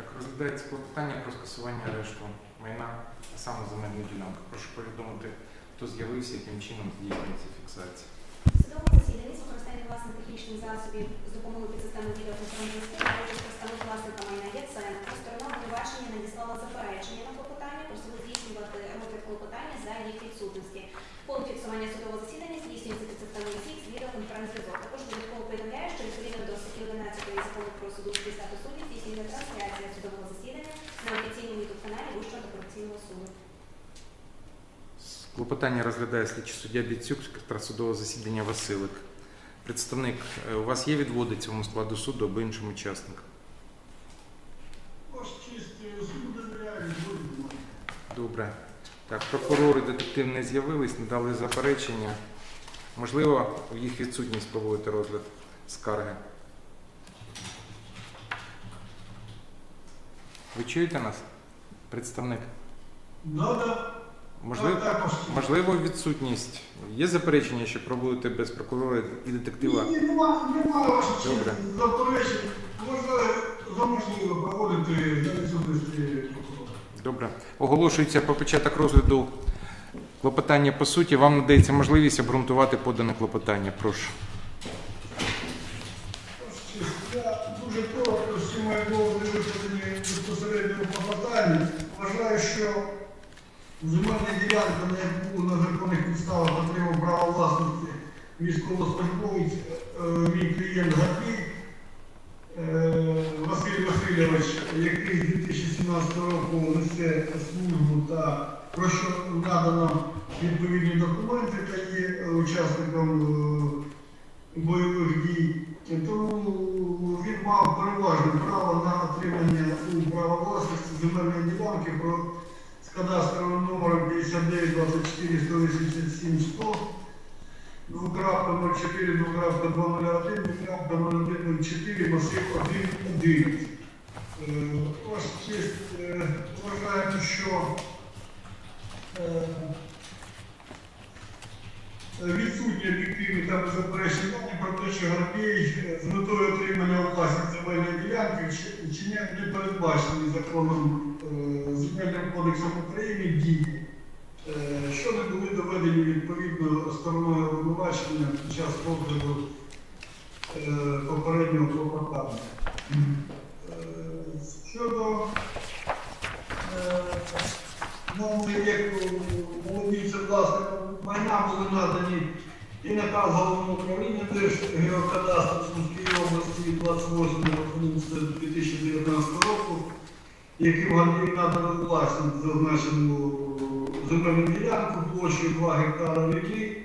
Так, розглядається клопотання про скасування арешту майна, а саме земельну ділянку. Прошу повідомити, хто з'явився, яким чином здійснюється фіксація. Судове засідання з використання власних технічних засобів з допомогою підсистеми відеоконференції також представник власника майна Яценко. Сторона обвинувачення надіслала заперечення на клопотання, просили здійснювати розгляд клопотання за їх відсутності. Повне фіксування судового засідання здійснюється під системою СІК з відеоконференц-зв'язок. Також додатково повідомляє, що відповідно до статті 11 закону про судовий статус суддів здійснює трансляція судового засідання на офіційному ютуб-каналі Вищого антикорупційного суду. Клопотання розглядає слідчий суддя Біцюк, секретар судового засідання Василик. Представник, е, у вас є відводи цьому складу суду або іншим учасникам? Добре. Так, прокурори детектив не з'явились, не дали заперечення. Можливо, в їх відсутність проводити розгляд скарги. Ви чуєте нас? Представник? Надо. Можливо, можливо, відсутність. Є заперечення, що проводити без прокурора і детектива? Ні, нема, нема ваша честь. Добре. Заперечень. Можна за можливо проводити за відсутності прокурора. Добре. Оголошується про початок розгляду клопотання по суті. Вам надається можливість обґрунтувати подане клопотання. Прошу. Я дуже коротко мої доводи викладені безпосередньо клопотанні. Вважаю, що земельна ділянка, на яку на законних підставах отримав право власності військовослужбовець, е, мій клієнт Гапій, Е, Василь Васильович, який з 2017 року несе службу та про що надано відповідні документи та є учасником е, бойових дій. Тому він мав переважне право на отримання у права власності земельної ділянки кадастровим номером 59 24 187 100 двокрапка 04, двокрапка 201, двокрапка 0104, масив 111. Е, Ваша е, вважаємо, що е, відсутні об'єктивні та беззаперечні дані про те, що Горбій е, з метою отримання у власність земельної ділянки вч- вчиняв не передбачені законом Земельним кодексом України дії е, що не були доведені відповідно стороною обвинувачення під час розгляду е, попереднього клопотання. Е, Щодо е, мови, як володівця власником майна були надані і наказ головного управління Держгеокадастру Сумської області 28.11.2019 року, Гордій надано власність зазначену земельну ділянку площею 2 гектара ріки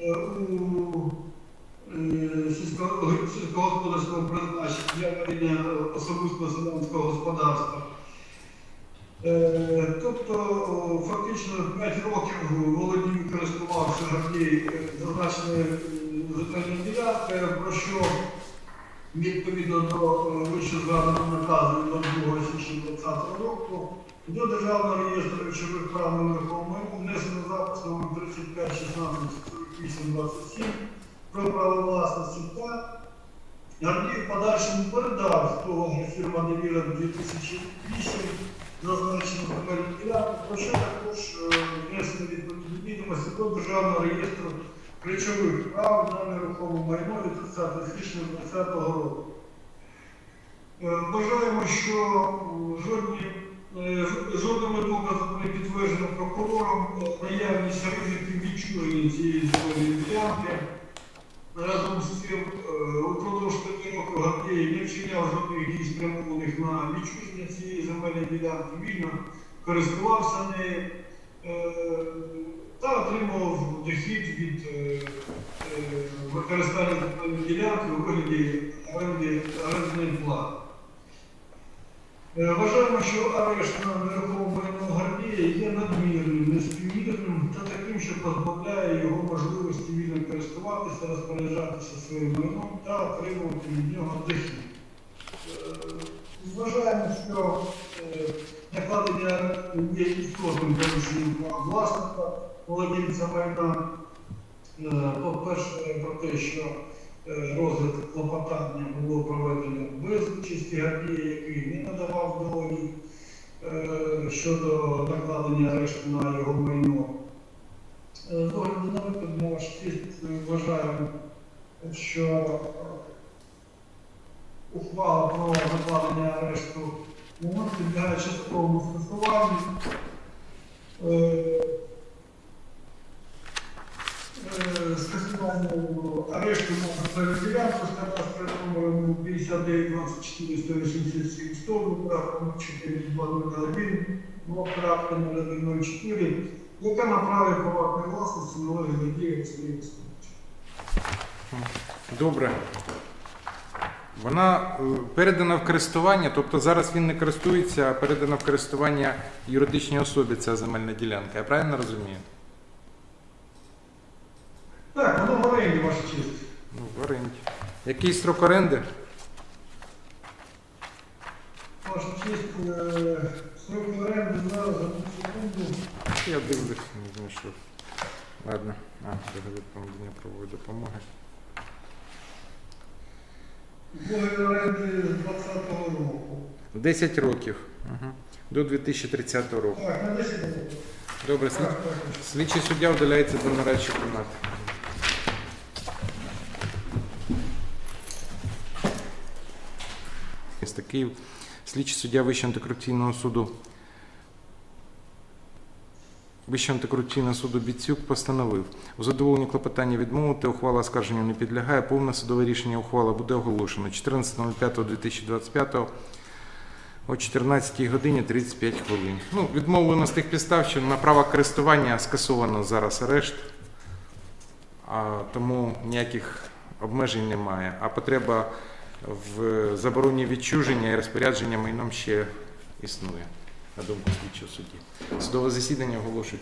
е, у е, сільсько- сільськогосподарського призначення для ведення особистого селянського господарства. Е, Тобто фактично 5 років володів користувався зазначеною земельною ділянкою, про що відповідно до е, вище згаданого наказу від 2 січня 2020 року до Державного реєстру речових прав на нерухоме внесено запис номер 35 16 48 27 про право власності та Гордій в подальшому передав з того фірма Девіра 2008 зазначену земельну ділянку, про що також е, внесено відповідні відомості до Державного реєстру речових прав на нерухоме майно від 30 січня 2020 року. Е, Вважаємо, що жодні, е, жодними доказами не підтверджено прокурором е, наявність ризиків відчуження цієї земельної ділянки. Разом з цим е, упродовж п'яти років Гордій не вчиняв жодних дій спрямованих на відчуження цієї земельної ділянки, вільно користувався нею е, та отримував дохід від е, е, використання земельної ділянки у вигляді орендної плати. Е, Вважаємо, що арешт на нерухоме майно Гордія є надмірним, неспівмірним та таким, що позбавляє його можливості вільно користуватися, розпоряджатися своїм майном та отримувати від нього дохід. Вважаємо, що накладення є істотним порушенням власника, володільця майна. Е, По-перше, про те, що е, розгляд клопотання було проведено без участі Гордія, який не надавав доводі е, щодо накладення арешту на його майно. З огляду на е, вважаємо, що ухвала про накладення арешту підлягає частковому скасуванню. Е, е, Скасуванню арешту на переділянку з кадастровим номером 59 24 187 100, виправком 4201, двокрапка 0104, яка на праві приватної власності належить дії Сергія Добре. Вона е, передана в користування, тобто зараз він не користується, а передана в користування юридичній особі ця земельна ділянка. Я правильно розумію? Так, воно в оренді, ваша честь. Ну, в оренді. Який строк оренди? Ваша честь, е, срок оренди зараз одну секунду. Я дивлюсь, не знайшов. Ладно. А, договір про надання правової допомоги. Договір оренди з 20-го року. 10 років. Угу. До 2030 року. Так, на 10 років. Добре, слід... Так, так. слідчий суддя удаляється до нарадчої кімнати. Місто Київ. Слідчий суддя Вищого антикорупційного суду Вищого антикорупційного суду Біцюк постановив у задоволенні клопотання відмовити, ухвала оскарженню не підлягає, повне судове рішення ухвала буде оголошено 14.05.2025 о 14 годині 35 хвилин. Ну, відмовлено з тих підстав, що на право користування скасовано зараз арешт, а тому ніяких обмежень немає. А потреба в забороні відчуження і розпорядження майном ще існує, на думку слідчого судді. Судове засідання оголошується.